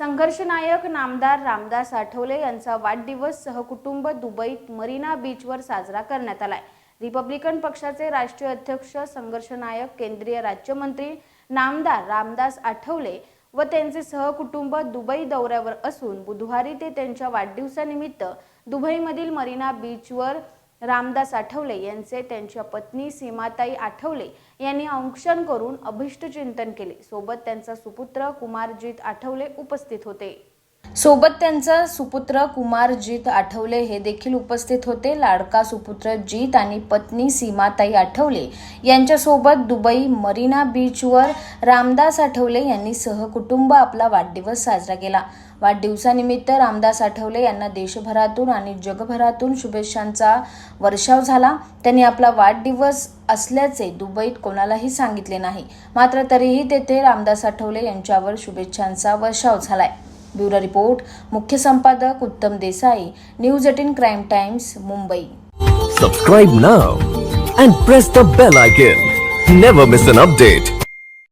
संघर्षनायक नामदार रामदास आठवले यांचा वाढदिवस सहकुटुंब दुबईत मरीना बीचवर साजरा करण्यात आलाय. रिपब्लिकन पक्षाचे राष्ट्रीय अध्यक्ष संघर्षनायक केंद्रीय राज्यमंत्री नामदार रामदास आठवले व त्यांचे सहकुटुंब दुबई दौऱ्यावर असून बुधवारी ते त्यांच्या वाढदिवसानिमित्त दुबईमधील मरीना बीचवर रामदास आठवले यांचे त्यांच्या पत्नी सीमाताई आठवले यांनी अंक्षण करून अभिष्टचिंतन केले. सोबत त्यांचा सुपुत्र कुमारजीत आठवले उपस्थित होते. सोबत त्यांचा सुपुत्र कुमारजीत आठवले हे देखील उपस्थित होते. लाडका सुपुत्र जीत आणि पत्नी सीमाताई आठवले यांच्यासोबत दुबई मरीना बीचवर रामदास आठवले यांनी सहकुटुंब आपला वाढदिवस साजरा केला. वाढदिवसानिमित्त रामदास आठवले यांना देशभरातून आणि जगभरातून शुभेच्छांचा वर्षाव झाला. त्यांनी आपला वाढदिवस असल्याचे दुबईत कोणालाही सांगितले नाही. मात्र तरीही तेथे रामदास आठवले यांच्यावर शुभेच्छांचा वर्षाव झालाय. ब्युरो रिपोर्ट मुख्य संपादक Uttam Desai news eighteen crime times Mumbai Subscribe now and press the bell icon. Never miss an update.